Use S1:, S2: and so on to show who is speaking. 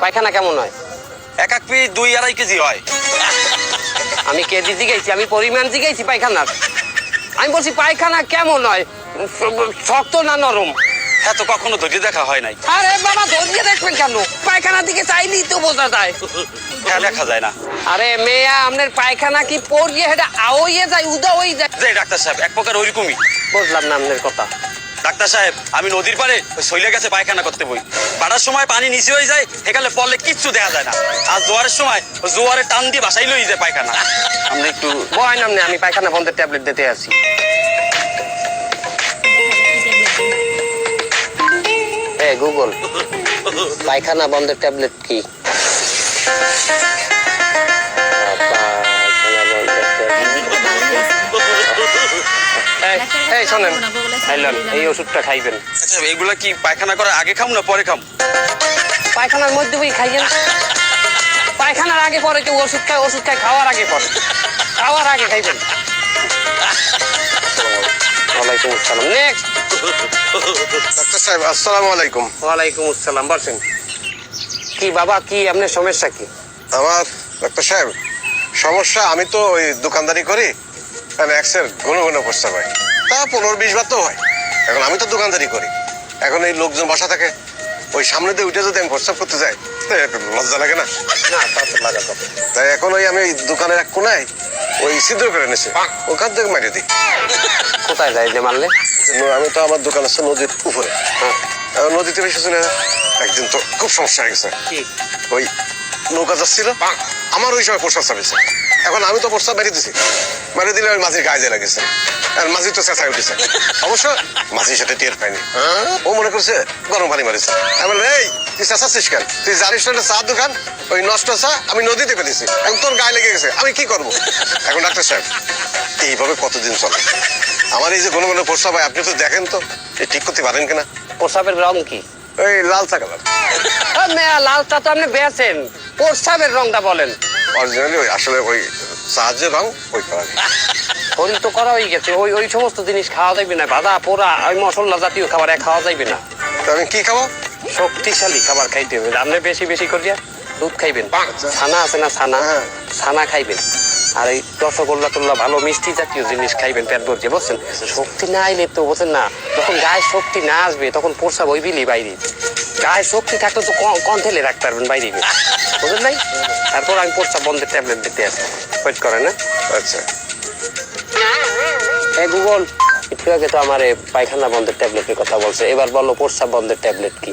S1: পায়খানা কেমন হয়?
S2: এক এক পিস দুই আড়াই কেজি হয়।
S1: আমি কেজি জিগাইছি আমি পরিমাণ জিগাইছি পায়খানার। আমি বলছি পায়খানা কেমন হয়? শক্ত না নরম?
S2: এত কখনো ধৈর্য দেখা হয় নাই।
S1: আরে বাবা ধরিয়ে দেখবেন কেন? পায়খানার দিকে চাইলেই তো বোঝা যায়।
S2: হ্যাঁ দেখা যায় না।
S1: আরে মেয়া আপনার পায়খানা কি পড়িয়ে হেটা আওইয়ে যায় উদা হয়ে যায়?
S2: যে ডাক্তার সাহেব এক প্রকার ওইরকমই
S1: বুঝলাম না আপনার কথা।
S2: ডাক্তার সাহেব আমি নদীর পাড়ে ওই শৈলে গেছে পায়খানা করতে বই। বাড়ার সময় পানি নিচে হয়ে যায় সেখানে পড়লে কিচ্ছু দেখা যায় না। আর জোয়ারের সময় জোয়ারে টান দিয়ে বাসাই লই যায় পায়খানা। আমরা একটু
S1: বয় নামনে আমি পায়খানা বন্ধের ট্যাবলেট দিতে আছি এ গুগল পায়খানা বন্ধের ট্যাবলেট কি? এই, শোনেন আইলন এই ওষুধটা খাইবেন।
S2: আচ্ছা এইগুলা কি পায়খানা করার আগে খাম না পরে খাম?
S1: পায়খানার মধ্যে ওই খাইয়েন। পায়খানার আগে পরে কেউ ওষুধ খায় ওষুধ খায় খাওয়ার আগে পরে। খাওয়ার আগে খাইবেন। ওয়ালাইকুম আসসালাম নেক্সট।
S3: ডাক্তার সাহেব আসসালামু আলাইকুম।
S1: ওয়ালাইকুম আসসালাম বলছেন কি বাবা কি আপনার সমস্যা কি?
S3: আমার ডাক্তার সাহেব সমস্যা আমি তো ওই দোকানদারি করি। মানে এক্সের ঘন ঘন প্রস্তাব হয় তা পনেরো বিশ বার তো হয়। এখন আমি তো দোকানদারি করি। এখন এই লোকজন বাসা থাকে। ওই সামনে দিয়ে উঠে যদি আমি প্রস্তাব করতে যাই লজ্জা লাগে না?
S1: না তা তো লাগা
S3: তাই এখন ওই আমি দোকানের এক কোনায় ওই ছিদ্র করে নিছি। ওখান থেকে মারিয়ে দিই।
S1: কোথায় যাই যে মারলে?
S3: আমি তো আমার দোকান আছে নদীর উপরে।
S1: হ্যাঁ।
S3: নদীতে বেশি যায়। একদিন তো খুব সমস্যা হয়ে গেছে। ওই নৌকা যাচ্ছিল। আমার ওই সময় প্রস্তাব চাপিয়েছে এখন আমি তো প্রস্তাব মেরে দিছি। মেরে দিলে ওই মাঝির গায়ে লেগেছে গেছে। আর মাঝি তো চেঁচাই উঠেছে। অবশ্য মাঝির সাথে টের পাইনি। ও মনে করছে গরম পানি মারিছে। আমি বললাম, এই তুই চেঁচাচ্ছিস কেন? তুই জানিস না চা দোকান ওই নষ্ট চা আমি নদীতে ফেলেছি। এখন তোর গায়ে লেগে গেছে আমি কি করব? এখন ডাক্তার সাহেব এইভাবে কতদিন চলে? আমার এই যে কোনো কোনো প্রস্তাব হয় আপনি তো দেখেন তো এই ঠিক করতে পারেন কিনা?
S1: প্রসাবের রং কি?
S3: ওই লাল চা কালার।
S1: লাল চা তো আপনি বেছেন। প্রসাবের রংটা বলেন।
S3: অরিজিনালি ওই আসলে ওই সাহায্যের রং ওই কালার
S1: হরি তো করা হয়ে গেছে ওই ওই সমস্ত জিনিস খাওয়া যাইবে না বাদা পোড়া ওই মশলা জাতীয় খাবার এক খাওয়া যাইবে না।
S3: আমি কি খাব?
S1: শক্তিশালী খাবার খাইতে হবে আপনি বেশি বেশি করিয়া দুধ খাইবেন। ছানা আছে না ছানা
S3: হ্যাঁ।
S1: ছানা খাইবেন। আর এই রসগোল্লা টোল্লা ভালো মিষ্টি জাতীয় জিনিস খাইবেন পেট ভরছে বুঝছেন? শক্তি না আইলে তো বুঝছেন না যখন গায়ে শক্তি না আসবে তখন প্রসাব ওই বিলি বাইরে। গায়ে শক্তি থাকলে তো ক- কন্ঠেলে রাখতে পারবেন বাইরে বুঝলেন নাই? তারপর আমি পড়ছা বন্ধের ট্যাবলেট দিতে আসি। ওয়েট করে না
S3: আচ্ছা।
S1: এই গুগল একটু আগে তো আমার পায়খানা বন্ধের ট্যাবলেটের কথা বলছে। এবার বলো প্রসাব বন্ধের ট্যাবলেট কি?